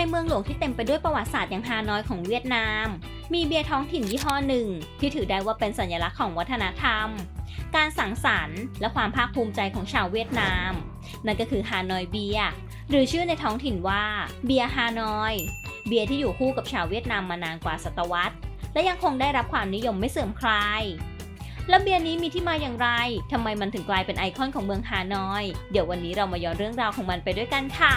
ในเมืองหลวงที่เต็มไปด้วยประวัติศาสตร์อย่างฮานอยของเวียดนาม มีเบียร์ท้องถิ่นยี่ห้อหนึ่ง ที่ถือได้ว่าเป็นสัญลักษณ์ของวัฒนธรรม การสังสรรค์ และความภาคภูมิใจของชาวเวียดนาม นั่นก็คือฮานอยเบียร์หรือชื่อในท้องถิ่นว่าเบียร์ฮานอย เบียร์ที่อยู่คู่กับชาวเวียดนามมานานกว่าศตวรรษ และยังคงได้รับความนิยมไม่เสื่อมคลายแล้วเบียร์นี้มีที่มาอย่างไร ทำไมมันถึงกลายเป็นไอคอนของเมืองฮานอย เดี๋ยววันนี้เรามาย้อนเรื่องราวของมันไปด้วยกันค่ะ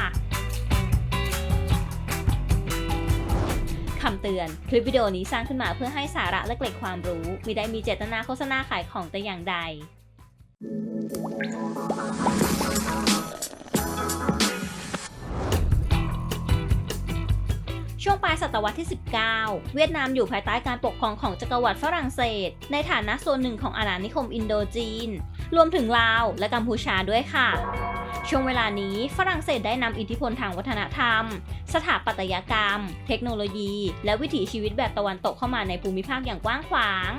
คำเตือน คลิปวิดีโอนี้สร้างขึ้นมาเพื่อให้สาระและเกร็ดความรู้ มิได้มีเจตนาโฆษณาขายของแต่อย่างใด ช่วงปลายศตวรรษที่ 19 เวียดนามอยู่ภายใต้การปกครองของจักรวรรดิฝรั่งเศส ในฐานะส่วนหนึ่งของอาณานิคมอินโดจีน รวมถึงลาวและกัมพูชาด้วยค่ะ ช่วงเวลานี้ฝรั่งเศสได้นำอิทธิพลทางวัฒนธรรม สถาปัตยกรรม เทคโนโลยี และวิถีชีวิตแบบตะวันตกเข้ามาในภูมิภาคอย่างกว้างขวาง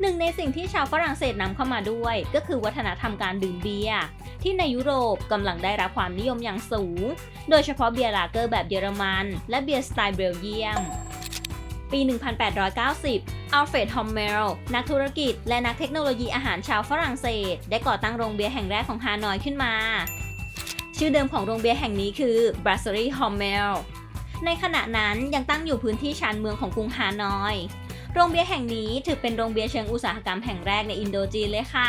หนึ่งในสิ่งที่ชาวฝรั่งเศสนำเข้ามาด้วย ก็คือวัฒนธรรมการดื่มเบียร์ที่ในยุโรปกำลังได้รับความนิยมอย่างสูง โดยเฉพาะเบียร์ลาเกอร์แบบเยอรมัน และเบียร์สไตล์เบลเยียม ปี 1890 อัลเฟรด ฮอมเมล นักธุรกิจ และนักเทคโนโลยีอาหารชาวฝรั่งเศส ได้ก่อตั้งโรงเบียร์แห่งแรกของฮานอยขึ้นมา ชื่อเดิมของโรงเบียร์แห่งนี้คือ Brasserie Hommel ในขณะนั้นยังตั้งอยู่พื้นที่ชานเมืองของกรุงฮานอย โรงเบียร์แห่งนี้ถือเป็นโรงเบียร์เชิงอุตสาหกรรมแห่งแรกในอินโดจีนเลยค่ะ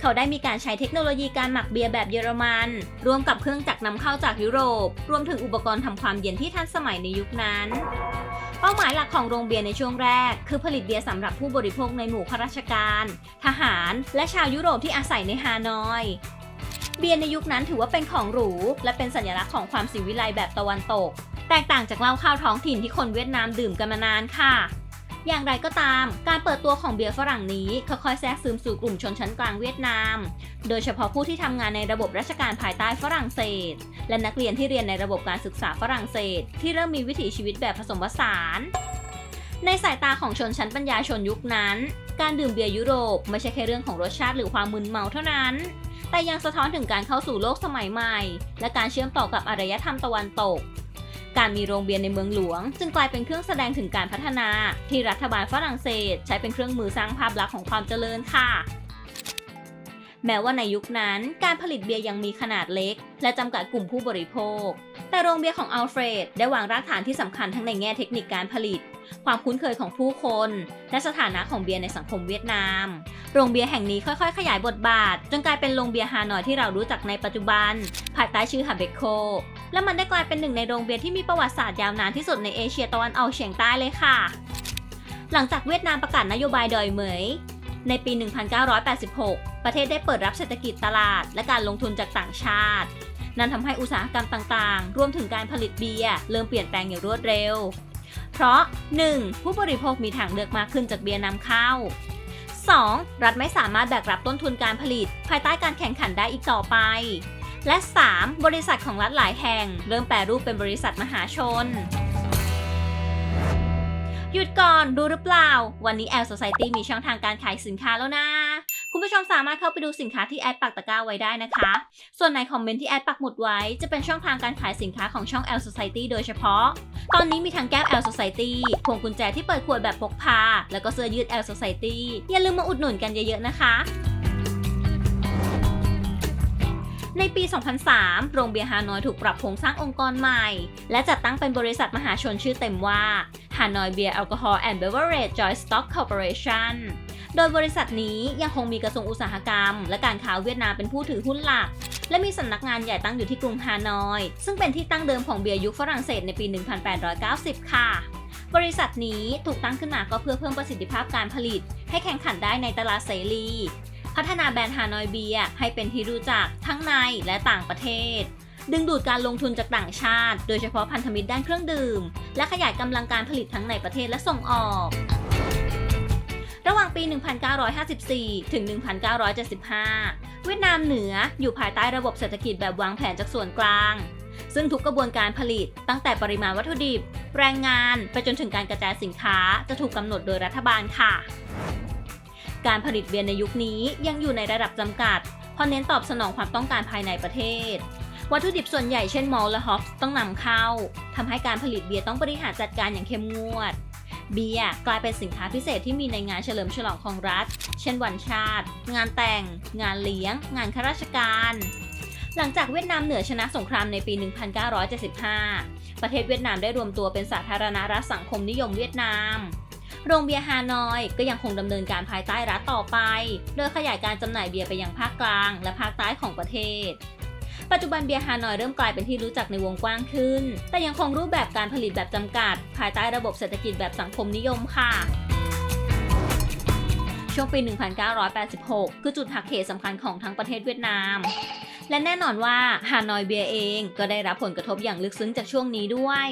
เขาได้มีการใช้เทคโนโลยีการหมักเบียร์แบบเยอรมัน ร่วมกับเครื่องจักรนำเข้าจากยุโรป รวมถึงอุปกรณ์ทำความเย็นที่ทันสมัยในยุคนั้น เป้าหมายหลักของโรงเบียร์ในช่วงแรก คือผลิตเบียร์สำหรับผู้บริโภคในหมู่ข้าราชการ ทหาร และชาวยุโรปที่อาศัยในฮานอยเบียร์ในยุคนั้นถือว่าเป็นของหรู และเป็นสัญลักษณ์ของความสิวิไลแบบตะวันตก แตกต่างจากเหล้าข้าวท้องถิ่นที่คนเวียดนามดื่มกันมานานค่ะ อย่างไรก็ตาม การเปิดตัวของเบียร์ฝรั่งนี้ค่อยๆแทรกซึมสู่กลุ่มชนชั้นกลางเวียดนาม โดยเฉพาะผู้ที่ทำงานในระบบราชการภายใต้ฝรั่งเศส และนักเรียนที่เรียนในระบบการศึกษาฝรั่งเศส ที่เริ่มมีวิถีชีวิตแบบผสมผสาน ในสายตาของชนชั้นปัญญาชนยุคนั้น การดื่มเบียร์ยุโรปไม่ใช่แค่เรื่องของรสชาติหรือความมึนเมาเท่านั้นแต่ยังสะท้อนถึงการเข้าสู่โลกสมัยใหม่ และการเชื่อมต่อกับอารยธรรมตะวันตก การมีโรงเบียร์ในเมืองหลวง จึงกลายเป็นเครื่องแสดงถึงการพัฒนา ที่รัฐบาลฝรั่งเศส ใช้เป็นเครื่องมือสร้างภาพลักษณ์ของความเจริญค่ะ แม้ว่าในยุคนั้น การผลิตเบียร์ยังมีขนาดเล็ก และจำกัดกลุ่มผู้บริโภค แต่โรงเบียร์ของอัลเฟรดได้วางรากฐานที่สำคัญทั้งในแง่เทคนิคการผลิต ความคุ้นเคยของผู้คน และสถานะของเบียร์ในสังคมเวียดนาม โรงเบียร์แห่งนี้ค่อยๆ ขยายบทบาท จนกลายเป็นโรงเบียร์ฮานอยที่เรารู้จักในปัจจุบัน ภายใต้ชื่อฮับเบโค และมันได้กลายเป็นหนึ่งในโรงเบียร์ที่มีประวัติศาสตร์ยาวนานที่สุดในเอเชียตะวันออกเฉียงใต้เลยค่ะ หลังจากเวียดนามประกาศนโยบายดอยเหมย ในปี 1986 ประเทศได้เปิดรับเศรษฐกิจตลาด และการลงทุนจากต่างชาติ นั่นทำให้อุตสาหกรรมต่างๆ รวมถึงการผลิตเบียร์เริ่มเปลี่ยนแปลงอย่างรวดเร็ว เพราะ 1. ผู้บริโภคมีทางเลือกมากขึ้นจากเบียร์นำเข้า 2. รัฐไม่สามารถแบกรับต้นทุนการผลิต ภายใต้การแข่งขันได้อีกต่อไป และ 3. บริษัทของรัฐหลายแห่ง เริ่มแปรรูปเป็นบริษัทมหาชน หยุดก่อนดูหรือเปล่า วันนี้ L Society มีช่องทางการขายสินค้าแล้วนะคุณผู้ชมสามารถเข้าไปดูสินค้าที่แอดปักตะกร้าไว้ได้นะคะ ส่วนในคอมเมนต์ที่แอดปักหมุดไว้จะเป็นช่องทางการขายสินค้าของช่อง L Society โดยเฉพาะ ตอนนี้มีทั้งแก้ว L Society พวงกุญแจที่เปิดขวดแบบพกพา แล้วก็เสื้อยืด L Society อย่าลืมมาอุดหนุนกันเยอะๆนะคะ ในปี 2003 โรงเบียร์ฮานอยถูกปรับโครงสร้างองค์กรใหม่ และจัดตั้งเป็นบริษัทมหาชนชื่อเต็มว่า Hanoi Beer Alcohol and Beverage Joint Stock Corporation โดยบริษัทนี้ยังคงมีกระทรวงอุตสาหกรรม และการค้าเวียดนามเป็นผู้ถือหุ้นหลัก และมีสำนักงานใหญ่ตั้งอยู่ที่กรุงฮานอย ซึ่งเป็นที่ตั้งเดิมของเบียร์ยุคฝรั่งเศสในปี 1890 ค่ะ บริษัทนี้ถูกตั้งขึ้นมาก็เพื่อเพิ่มประสิทธิภาพการผลิต ให้แข่งขันได้ในตลาดเสรี พัฒนาแบรนด์ฮานอยเบียให้เป็นที่รู้จักทั้งในและต่างประเทศ ดึงดูดการลงทุนจากต่างชาติ โดยเฉพาะพันธมิตรด้านเครื่องดื่ม และขยายกำลังการผลิตทั้งในประเทศและส่งออก ระหว่างปี 1954 ถึง 1975 เวียดนามเหนืออยู่ภายใต้ระบบเศรษฐกิจแบบวางแผนจากส่วนกลางซึ่งทุกกระบวนการผลิตตั้งแต่ปริมาณวัตถุดิบ แรงงาน ไปจนถึงการกระจายสินค้าจะถูกกำหนดโดยรัฐบาลค่ะ การผลิตเบียร์ในยุคนี้ยังอยู่ในระดับจำกัดเพราะเน้นตอบสนองความต้องการภายในประเทศ วัตถุดิบส่วนใหญ่เช่นมอลและฮอปต้องนำเข้าทำให้การผลิตเบียร์ต้องบริหารจัดการอย่างเข้มงวด เบียร์กลายเป็นสินค้าพิเศษที่มีในงานเฉลิมฉลองของรัฐ เช่นวันชาติ งานแต่ง งานเลี้ยง งานข้าราชการ หลังจากเวียดนามเหนือชนะสงครามในปี 1975 ประเทศเวียดนามได้รวมตัวเป็นสาธารณรัฐสังคมนิยมเวียดนาม โรงเบียร์ฮานอย ก็ยังคงดำเนินการภายใต้รัฐต่อไป โดยขยายการจำหน่ายเบียร์ไปยังภาคกลาง และภาคใต้ของประเทศ ปัจจุบันเบียร์ฮานอยเริ่มกลายเป็นที่รู้จักในวงกว้างขึ้น แต่ยังคงรูปแบบการผลิตแบบจำกัด ภายใต้ระบบเศรษฐกิจแบบสังคมนิยมค่ะช่วงปี 1986 คือจุดหักเหสำคัญของทั้งประเทศเวียดนาม และแน่นอนว่าฮานอยเบียร์เองก็ได้รับผลกระทบอย่างลึกซึ้งจากช่วงนี้ด้วย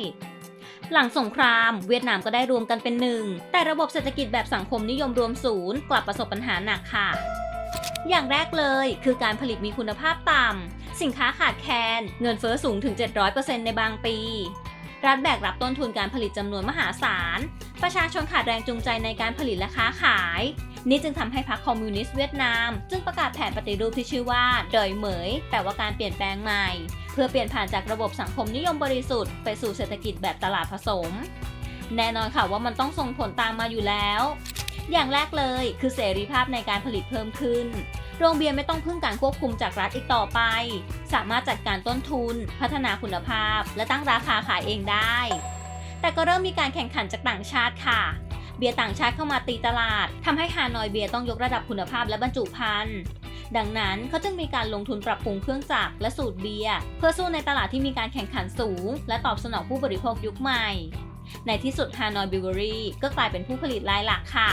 หลังสงคราม เวียดนามก็ได้รวมกันเป็นหนึ่ง แต่ระบบเศรษฐกิจแบบสังคมนิยมรวมศูนย์กลับประสบปัญหาหนักค่ะ อย่างแรกเลยคือการผลิตมีคุณภาพต่ำ สินค้าขาดแคลนเงินเฟ้อสูงถึง 700%ในบางปีรัฐแบกรับต้นทุนการผลิตจำนวนมหาศาล ประชาชนขาดแรงจูงใจในการผลิตและค้าขาย นี่จึงทำให้พรรคคอมมิวนิสต์เวียดนาม จึงประกาศแผนปฏิรูปที่ชื่อว่า ดอยเหมย แปลว่าการเปลี่ยนแปลงใหม่ พื่อเปลี่ยนผ่านจากระบบสังคมนิยมบริสุทธิ์ไปสู่เศรษฐกิจแบบตลาดผสม แน่นอนค่ะว่ามันต้องส่งผลตามมาอยู่แล้ว อย่างแรกเลยคือเสรีภาพในการผลิตเพิ่มขึ้น โรงเบียร์ไม่ต้องพึ่งการควบคุมจากรัฐอีกต่อไป สามารถจัดการต้นทุน พัฒนาคุณภาพ และตั้งราคาขายเองได้ แต่ก็เริ่มมีการแข่งขันจากต่างชาติค่ะเบียร์ต่างชาติเข้ามาตีตลาดทำให้ฮานอยเบียร์ต้องยกระดับคุณภาพและบรรจุภัณฑ์ ดังนั้นเขาจึงมีการลงทุนปรับปรุงเครื่องจักรและสูตรเบียร์เพื่อสู้ในตลาดที่มีการแข่งขันสูง และตอบสนองผู้บริโภคยุคใหม่ ในที่สุดฮานอยบิวเวอรี่ก็กลายเป็นผู้ผลิตรายหลักค่ะ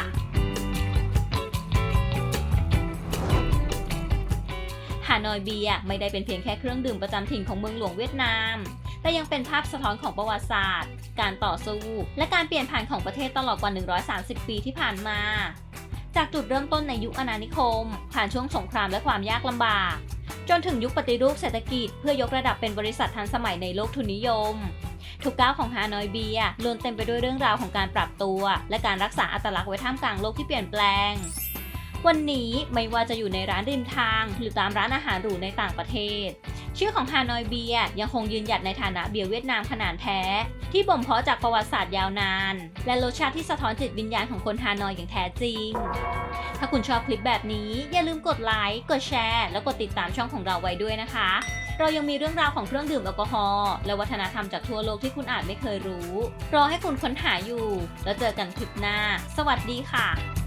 ฮานอยเบียร์ไม่ได้เป็นเพียงแค่เครื่องดื่มประจำถิ่นของเมืองหลวงเวียดนาม แต่ยังเป็นภาพสะท้อนของประวัติศาสตร์ การต่อสู้ และการเปลี่ยนผ่านของประเทศตลอดกว่า 130 ปีที่ผ่านมา จากจุดเริ่มต้นในยุคอาณานิคม ผ่านช่วงสงครามและความยากลำบาก จนถึงยุคปฏิรูปเศรษฐกิจเพื่อยกระดับเป็นบริษัททันสมัยในโลกทุนนิยม ทุกก้าวของฮานอยเบียล้วนเต็มไปด้วยเรื่องราวของการปรับตัว และการรักษาอัตลักษณ์ไว้ท่ามกลางโลกที่เปลี่ยนแปลง วันนี้ไม่ว่าจะอยู่ในร้านริมทาง หรือตามร้านอาหารหรูในต่างประเทศ ชื่อของฮานอยเบียร์ยังคงยืนหยัดในฐานะเบียร์เวียดนามขนาดแท้ ที่บ่มเพาะจากประวัติศาสตร์ยาวนาน และรสชาติที่สะท้อนจิตวิญญาณของคนฮานอยอย่างแท้จริง ถ้าคุณชอบคลิปแบบนี้อย่าลืมกดไลค์กดแชร์แล้วกดติดตามช่องของเราไว้ด้วยนะคะ เรายังมีเรื่องราวของเครื่องดื่มแอลกอฮอล์และวัฒนธรรมจากทั่วโลกที่คุณอาจไม่เคยรู้ รอให้คุณค้นหาอยู่ แล้วเจอกันคลิปหน้า สวัสดีค่ะ